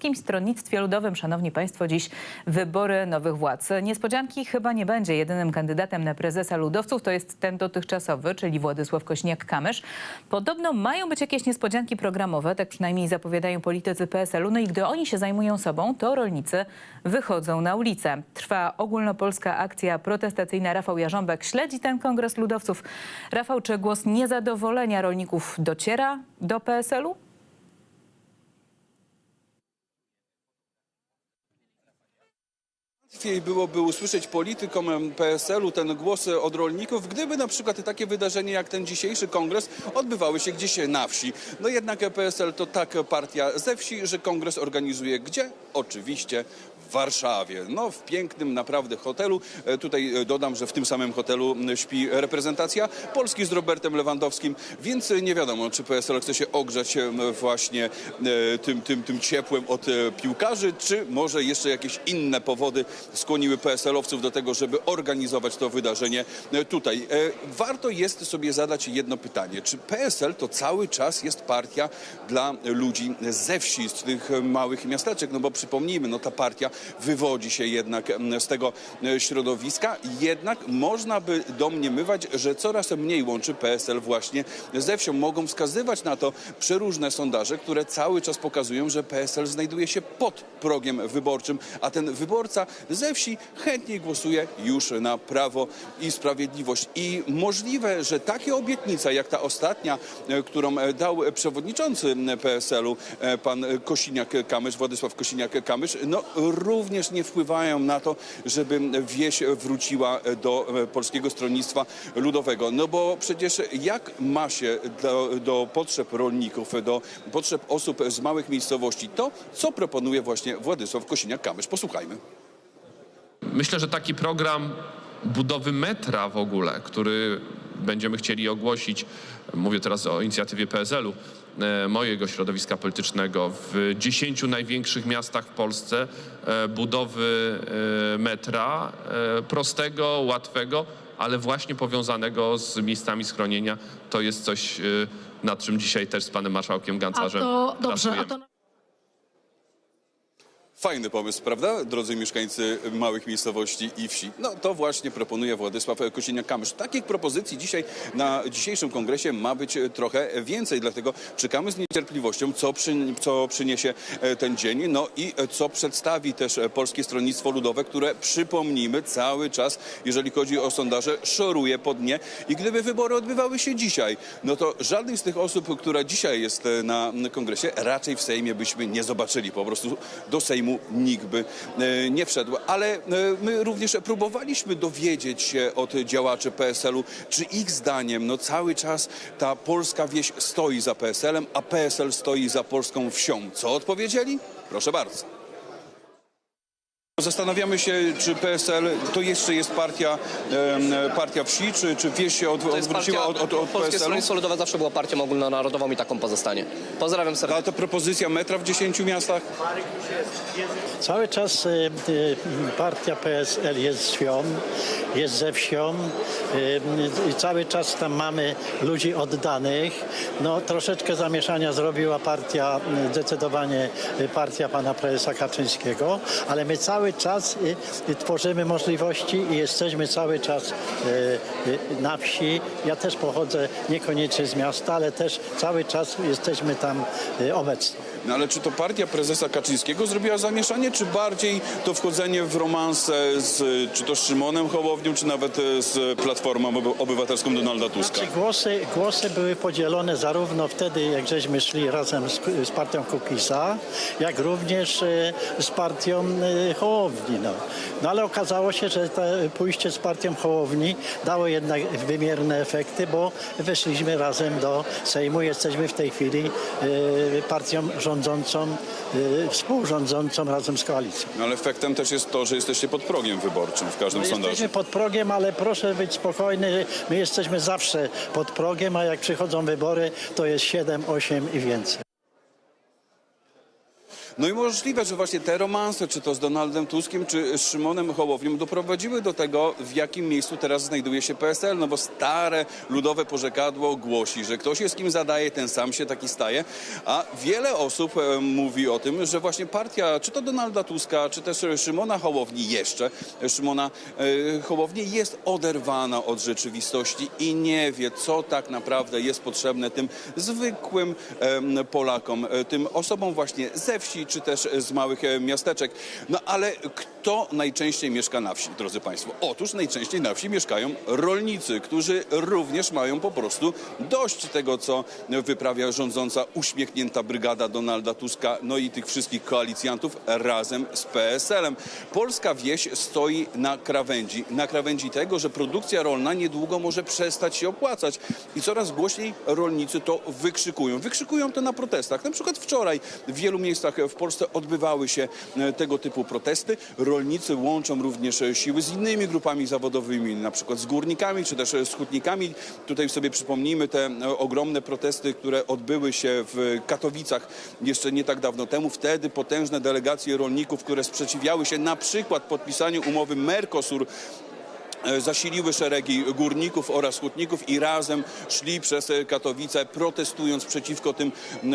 Polskim Stronnictwie Ludowym, szanowni państwo, dziś wybory nowych władz. Niespodzianki chyba nie będzie. Jedynym kandydatem na prezesa ludowców to jest ten dotychczasowy, czyli Władysław Kośniak-Kamysz. Podobno mają być jakieś niespodzianki programowe, tak przynajmniej zapowiadają politycy PSL-u. No i gdy oni się zajmują sobą, to rolnicy wychodzą na ulicę. Trwa ogólnopolska akcja protestacyjna. Rafał Jarząbek śledzi ten kongres ludowców. Rafał, czy głos niezadowolenia rolników dociera do PSL-u? Łatwiej byłoby usłyszeć politykom PSL-u ten głos od rolników, gdyby na przykład takie wydarzenie jak ten dzisiejszy kongres odbywały się gdzieś na wsi. No jednak PSL to tak partia ze wsi, że kongres organizuje gdzie? Oczywiście Warszawie. No w pięknym naprawdę hotelu. E, Tutaj e, dodam, że w tym samym hotelu śpi reprezentacja Polski z Robertem Lewandowskim, więc e, nie wiadomo, czy PSL chce się ogrzać właśnie tym, tym, tym ciepłem od piłkarzy, czy może jeszcze jakieś inne powody skłoniły PSL-owców do tego, żeby organizować to wydarzenie tutaj. Warto jest sobie zadać jedno pytanie. Czy PSL to cały czas jest partia dla ludzi ze wsi, z tych małych miasteczek? No bo przypomnijmy, no ta partia wywodzi się jednak z tego e, środowiska. Jednak można by domniemywać, że coraz mniej łączy PSL właśnie ze wsią. Mogą wskazywać na to przeróżne sondaże, które cały czas pokazują, że PSL znajduje się pod progiem wyborczym, a ten wyborca ze wsi chętniej głosuje już na Prawo i Sprawiedliwość. I możliwe, że takie obietnice jak ta ostatnia, e, którą e, dał przewodniczący PSL-u, pan Kosiniak-Kamysz, Władysław Kosiniak-Kamysz, no również nie wpływają na to, żeby wieś wróciła do e, Polskiego Stronnictwa Ludowego. No bo przecież jak ma się do, do potrzeb rolników, do potrzeb osób z małych miejscowości to, co proponuje właśnie Władysław Kosiniak-Kamysz. Posłuchajmy. Myślę, że taki program budowy metra w ogóle, który będziemy chcieli ogłosić, mówię teraz o inicjatywie PSL-u, e, mojego środowiska politycznego, w 10 największych miastach w Polsce e, budowy e, metra prostego, łatwego, ale właśnie powiązanego z miejscami schronienia. To jest coś, nad czym dzisiaj też z panem marszałkiem A Gancarzem to dobrze, a pracujemy. Fajny pomysł, prawda, drodzy mieszkańcy małych miejscowości i wsi? No to właśnie proponuje Władysław Kosiniak-Kamysz. Takich propozycji dzisiaj na dzisiejszym kongresie ma być trochę więcej, dlatego czekamy z niecierpliwością, co, przy, co przyniesie e, ten dzień, no i co przedstawi też Polskie Stronnictwo Ludowe, które przypomnijmy cały czas, jeżeli chodzi o sondaże, szoruje po dnie i gdyby wybory odbywały się dzisiaj, no to żadnej z tych osób, która dzisiaj jest e, na kongresie, raczej w Sejmie byśmy nie zobaczyli. Po prostu do Sejmu nikt by e, nie wszedł. Ale e, my również próbowaliśmy dowiedzieć się od działaczy PSL-u, czy ich zdaniem no cały czas ta polska wieś stoi za PSL-em, a PSL stoi za polską wsią. Co odpowiedzieli? Proszę bardzo. Zastanawiamy się, czy PSL to jeszcze jest partia, partia wsi, czy, czy wieś się od, odwróciła od, od, od Polskie? Stronnictwo Ludowe zawsze było partią ogólnonarodową i taką pozostanie. Pozdrawiam serdecznie. A to propozycja metra w 10 miastach? Cały czas y, y, partia PSL jest z wsią, jest ze wsią y, i cały czas tam mamy ludzi oddanych. No, troszeczkę zamieszania zrobiła partia, y, zdecydowanie y, partia pana prezesa Kaczyńskiego, ale my cały czas y, y, tworzymy możliwości i jesteśmy cały czas y, y, na wsi. Ja też pochodzę niekoniecznie z miasta, ale też cały czas jesteśmy tam y, obecni. No ale czy to partia prezesa Kaczyńskiego zrobiła zamieszanie, czy bardziej to wchodzenie w romanse z, czy to z Szymonem Hołownią, czy nawet e, z Platformą Oby- Obywatelską Donalda Tuska? Znaczy, głosy, głosy były podzielone zarówno wtedy, jak żeśmy szli razem z, z partią Kukiza, jak również e, z partią e, Hołowni. No. no ale okazało się, że to pójście z partią Hołowni dało jednak wymierne efekty, bo weszliśmy razem do Sejmu. Jesteśmy w tej chwili partią rządzącą, e, współrządzącą razem z koalicją. No, ale efektem też jest to, że jesteście pod progiem wyborczym w każdym My sondażu. jesteśmy pod progiem, ale proszę być spokojny, my jesteśmy zawsze pod progiem, a jak przychodzą wybory, to jest 7, 8 i więcej. No i możliwe, że właśnie te romanse, czy to z Donaldem Tuskiem, czy z Szymonem Hołownią, doprowadziły do tego, w jakim miejscu teraz znajduje się PSL, no bo stare ludowe porzekadło głosi, że ktoś jest kim zadaje, ten sam się taki staje, a wiele osób e, mówi o tym, że właśnie partia, czy to Donalda Tuska, czy też Szymona Hołowni jeszcze, Szymona e, Hołowni jest oderwana od rzeczywistości i nie wie, co tak naprawdę jest potrzebne tym zwykłym Polakom, e, tym osobom właśnie ze wsi, czy też z małych e, miasteczek. No ale kto najczęściej mieszka na wsi, drodzy Państwo? Otóż najczęściej na wsi mieszkają rolnicy, którzy również mają po prostu dość tego, co wyprawia rządząca uśmiechnięta brygada Donalda Tuska, no i tych wszystkich koalicjantów razem z PSL-em. Polska wieś stoi na krawędzi, na krawędzi tego, że produkcja rolna niedługo może przestać się opłacać i coraz głośniej rolnicy to wykrzykują. Wykrzykują to na protestach. Na przykład wczoraj w wielu miejscach w Polsce odbywały się e, tego typu protesty. Rolnicy łączą również siły z innymi grupami zawodowymi, na przykład z górnikami czy też z hutnikami. Tutaj sobie przypomnijmy te ogromne protesty, które odbyły się w Katowicach jeszcze nie tak dawno temu. Wtedy potężne delegacje rolników, które sprzeciwiały się na przykład podpisaniu umowy Mercosur zasiliły szeregi górników oraz hutników i razem szli przez e, Katowice, protestując przeciwko tym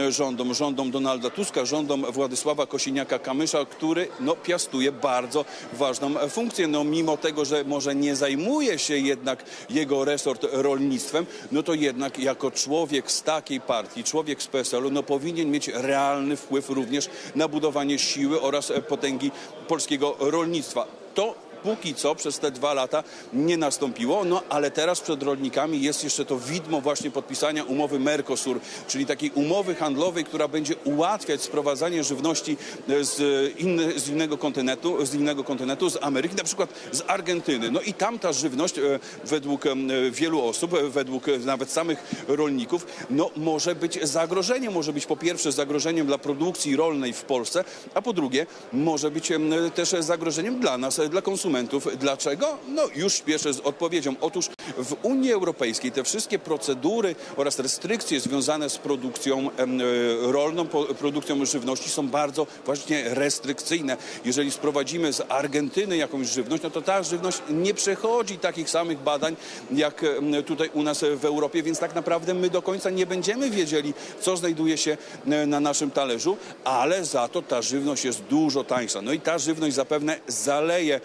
rządom, rządom Donalda Tuska, rządom Władysława Kosiniaka-Kamysza, który no, piastuje bardzo ważną e, funkcję. No, mimo tego, że może nie zajmuje się jednak jego resort rolnictwem, no to jednak jako człowiek z takiej partii, człowiek z PSL-u, no powinien mieć realny wpływ również na budowanie siły oraz e, potęgi polskiego rolnictwa. To póki co przez te dwa lata nie nastąpiło, no ale teraz przed rolnikami jest jeszcze to widmo właśnie podpisania umowy Mercosur, czyli takiej umowy handlowej, która będzie ułatwiać sprowadzanie żywności e, z, inny, z innego kontynentu, z innego kontynentu, z Ameryki, na przykład z Argentyny. No i tam ta żywność e, według e, wielu osób, e, według e, nawet samych rolników, no może być zagrożeniem, może być po pierwsze zagrożeniem dla produkcji rolnej w Polsce, a po drugie może być też zagrożeniem dla nas, e, dla konsumentów. Dlaczego? No już śpieszę z odpowiedzią. Otóż w Unii Europejskiej te wszystkie procedury oraz restrykcje związane z produkcją e, rolną, produkcją żywności są bardzo właśnie restrykcyjne. Jeżeli sprowadzimy z Argentyny jakąś żywność, no to ta żywność nie przechodzi takich samych badań jak tutaj u nas w Europie, więc tak naprawdę my do końca nie będziemy wiedzieli, co znajduje się e, na naszym talerzu, ale za to ta żywność jest dużo tańsza. No i ta żywność zapewne zaleje e,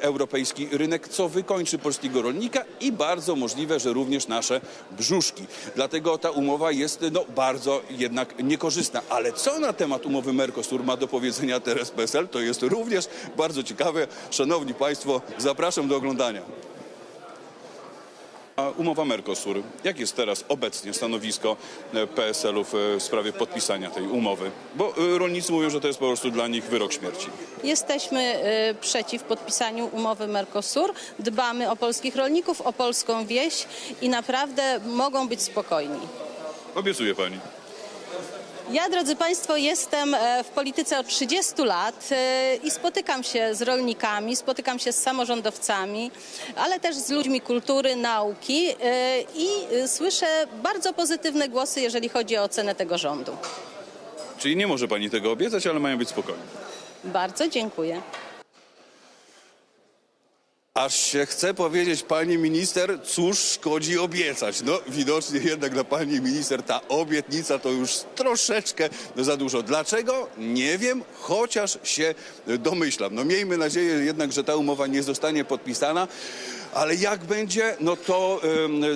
europejski rynek, co wykończy polskiego rolnika i bardzo możliwe, że również nasze brzuszki. Dlatego ta umowa jest no, bardzo jednak niekorzystna. Ale co na temat umowy Mercosur ma do powiedzenia teraz PSL, to jest również bardzo ciekawe. Szanowni Państwo, zapraszam do oglądania. A umowa Mercosur. Jak jest teraz obecnie stanowisko e, PSL-u w e, sprawie podpisania tej umowy? Bo e, rolnicy mówią, że to jest po prostu dla nich wyrok śmierci. Jesteśmy przeciw podpisaniu umowy Mercosur. Dbamy o polskich rolników, o polską wieś i naprawdę mogą być spokojni. Obiecuje pani. Ja, drodzy Państwo, jestem e, w polityce od 30 lat e, i spotykam się z rolnikami, spotykam się z samorządowcami, ale też z ludźmi kultury, nauki e, i słyszę bardzo pozytywne głosy, jeżeli chodzi o ocenę tego rządu. Czyli nie może pani tego obiecać, ale mają być spokojni. Bardzo dziękuję. Aż się chce powiedzieć pani minister, cóż szkodzi obiecać. No widocznie jednak dla pani minister ta obietnica to już troszeczkę za dużo. Dlaczego? Nie wiem, chociaż się domyślam. No miejmy nadzieję jednak, że ta umowa nie zostanie podpisana. Ale jak będzie, no to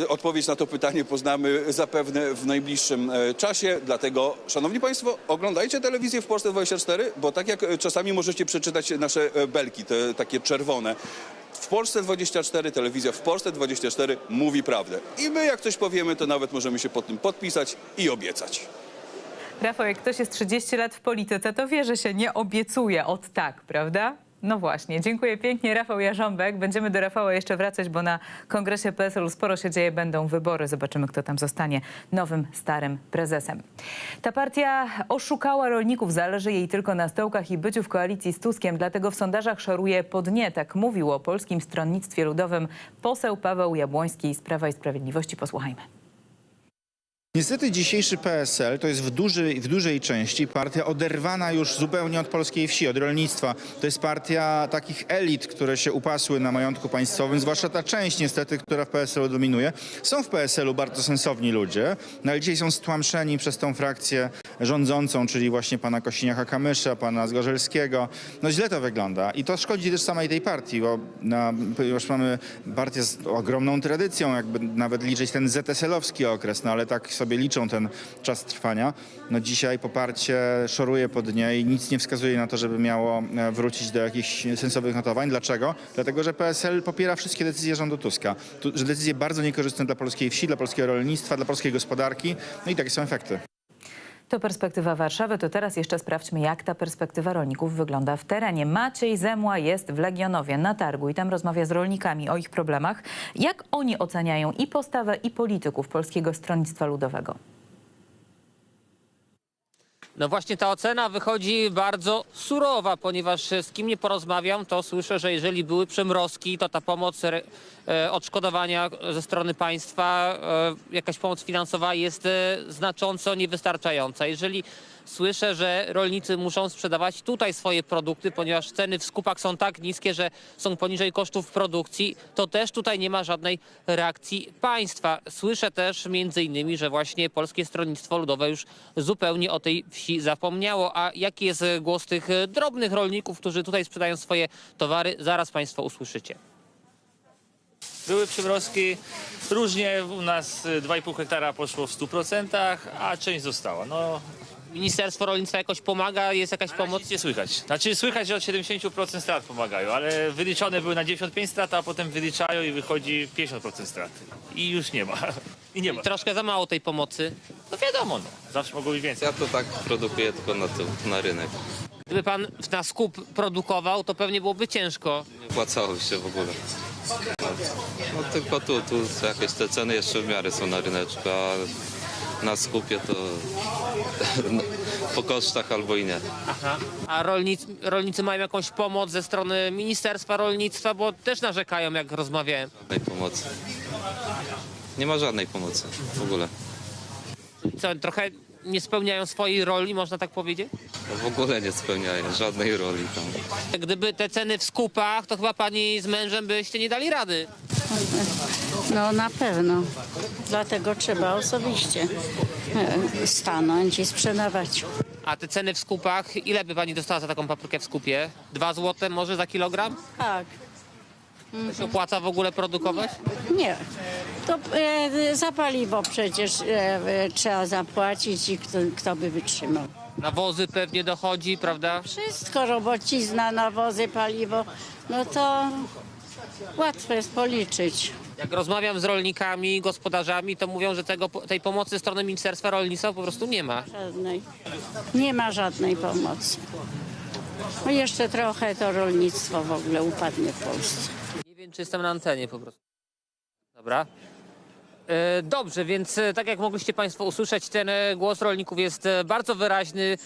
odpowiedź na to pytanie poznamy zapewne w najbliższym e, czasie. Dlatego, szanowni państwo, oglądajcie telewizję w Polsce 24, bo tak jak e, czasami możecie przeczytać nasze e, belki, te takie czerwone. W Polsce 24, telewizja w Polsce 24 mówi prawdę. I my jak coś powiemy, to nawet możemy się pod tym podpisać i obiecać. Rafał, jak ktoś jest 30 lat w polityce, to wie, że się nie obiecuje od tak, prawda? No właśnie, dziękuję pięknie. Rafał Jarząbek. Będziemy do Rafała jeszcze wracać, bo na kongresie PSL-u sporo się dzieje, będą wybory. Zobaczymy, kto tam zostanie nowym, starym prezesem. Ta partia oszukała rolników, zależy jej tylko na stołkach i byciu w koalicji z Tuskiem, dlatego w sondażach szoruje po dnie. Tak mówił o Polskim Stronnictwie Ludowym poseł Paweł Jabłoński z Prawa i Sprawiedliwości. Posłuchajmy. Niestety dzisiejszy PSL to jest w dużej, w dużej części partia oderwana już zupełnie od polskiej wsi, od rolnictwa. To jest partia takich elit, które się upasły na majątku państwowym, zwłaszcza ta część niestety, która w PSL-u dominuje. Są w PSL-u bardzo sensowni ludzie, no ale dzisiaj są stłamszeni przez tą frakcję rządzącą, czyli właśnie pana Kosiniaka-Kamysza, pana Zgorzelskiego. No źle to wygląda i to szkodzi też samej tej partii, bo na, już mamy partię z ogromną tradycją, jakby nawet liczyć ten ZSL-owski okres, no ale tak sobie liczą ten czas trwania. No dzisiaj poparcie szoruje pod niej, nic nie wskazuje na to, żeby miało e, wrócić do jakichś sensownych notowań. Dlaczego? Dlatego, że PSL popiera wszystkie decyzje rządu Tuska. Tu, że decyzje bardzo niekorzystne dla polskiej wsi, dla polskiego rolnictwa, dla polskiej gospodarki. No i takie są efekty. To perspektywa Warszawy. To teraz jeszcze sprawdźmy, jak ta perspektywa rolników wygląda w terenie. Maciej Zemła jest w Legionowie na targu i tam rozmawia z rolnikami o ich problemach. Jak oni oceniają i postawę, i polityków Polskiego Stronnictwa Ludowego? No właśnie ta ocena wychodzi bardzo surowa, ponieważ z kim nie porozmawiam, to słyszę, że jeżeli były przemrozki, to ta pomoc e, odszkodowania ze strony państwa, e, jakaś pomoc finansowa jest e, znacząco niewystarczająca. Jeżeli słyszę, że rolnicy muszą sprzedawać tutaj swoje produkty, ponieważ ceny w skupach są tak niskie, że są poniżej kosztów produkcji, to też tutaj nie ma żadnej reakcji państwa. Słyszę też między innymi, że właśnie Polskie Stronnictwo Ludowe już zupełnie o tej wsi zapomniało. A jaki jest głos tych drobnych rolników, którzy tutaj sprzedają swoje towary, zaraz państwo usłyszycie. Były przymrozki, różnie u nas y, 2,5 hektara poszło w 100%, a część została. No, Ministerstwo Rolnictwa jakoś pomaga, jest jakaś pomoc pomoc? nic nie słychać. Znaczy słychać, że od 70% strat pomagają, ale wyliczone były na 95 strat, a potem wyliczają i wychodzi 50% strat. I już nie ma. I nie ma. Troszkę za mało tej pomocy. No wiadomo, no. zawsze mogło być więcej. Ja to tak produkuję tylko na, na rynek. Gdyby pan na skup produkował, to pewnie byłoby ciężko. Nie opłacało się w ogóle. No tylko tu, tu jakieś te ceny jeszcze w miarę są na ryneczku, a na skupie to po kosztach albo i nie. Aha. A rolnicy, rolnicy mają jakąś pomoc ze strony Ministerstwa Rolnictwa, bo też narzekają, jak rozmawiałem. Żadnej pomocy. Nie ma żadnej pomocy w ogóle. Co, trochę nie spełniają swojej roli, można tak powiedzieć? No w ogóle nie spełniają żadnej roli tam. Gdyby te ceny w skupach, to chyba pani z mężem byście nie dali rady. No na pewno. Dlatego trzeba osobiście e, stanąć i sprzedawać. A te ceny w skupach, ile by pani dostała za taką paprykę w skupie? Dwa złote może za kilogram? Tak. To się opłaca w ogóle produkować? Nie. To e, za paliwo przecież e, e, trzeba zapłacić i kto, kto by wytrzymał. Nawozy pewnie dochodzi, prawda? Wszystko, robocizna, nawozy, paliwo, no to łatwo jest policzyć. Jak rozmawiam z rolnikami, gospodarzami, to mówią, że tego, tej pomocy ze strony Ministerstwa Rolnictwa po prostu nie ma. Żadnej. Nie ma żadnej pomocy. No jeszcze trochę to rolnictwo w ogóle upadnie w Polsce. Nie wiem, czy jestem na antenie po prostu. Dobra. E, Dobrze, więc e, tak jak mogliście Państwo usłyszeć, ten e, głos rolników jest bardzo wyraźny.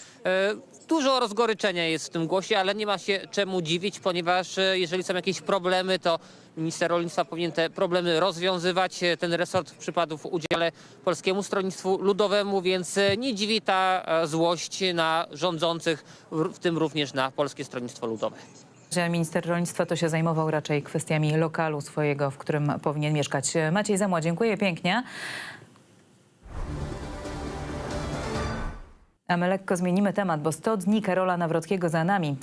Dużo rozgoryczenia jest w tym głosie, ale nie ma się czemu dziwić, ponieważ e, jeżeli są jakieś problemy, to minister rolnictwa powinien te problemy rozwiązywać. E, Ten resort przypadł w udziale Polskiemu Stronnictwu Ludowemu, więc e, nie dziwi ta złość na rządzących, w tym również na Polskie Stronnictwo Ludowe. Minister rolnictwa to się zajmował raczej kwestiami lokalu swojego, w którym powinien mieszkać. Maciej Zemła, dziękuję pięknie. A my lekko zmienimy temat, bo 100 dni Karola Nawrockiego za nami.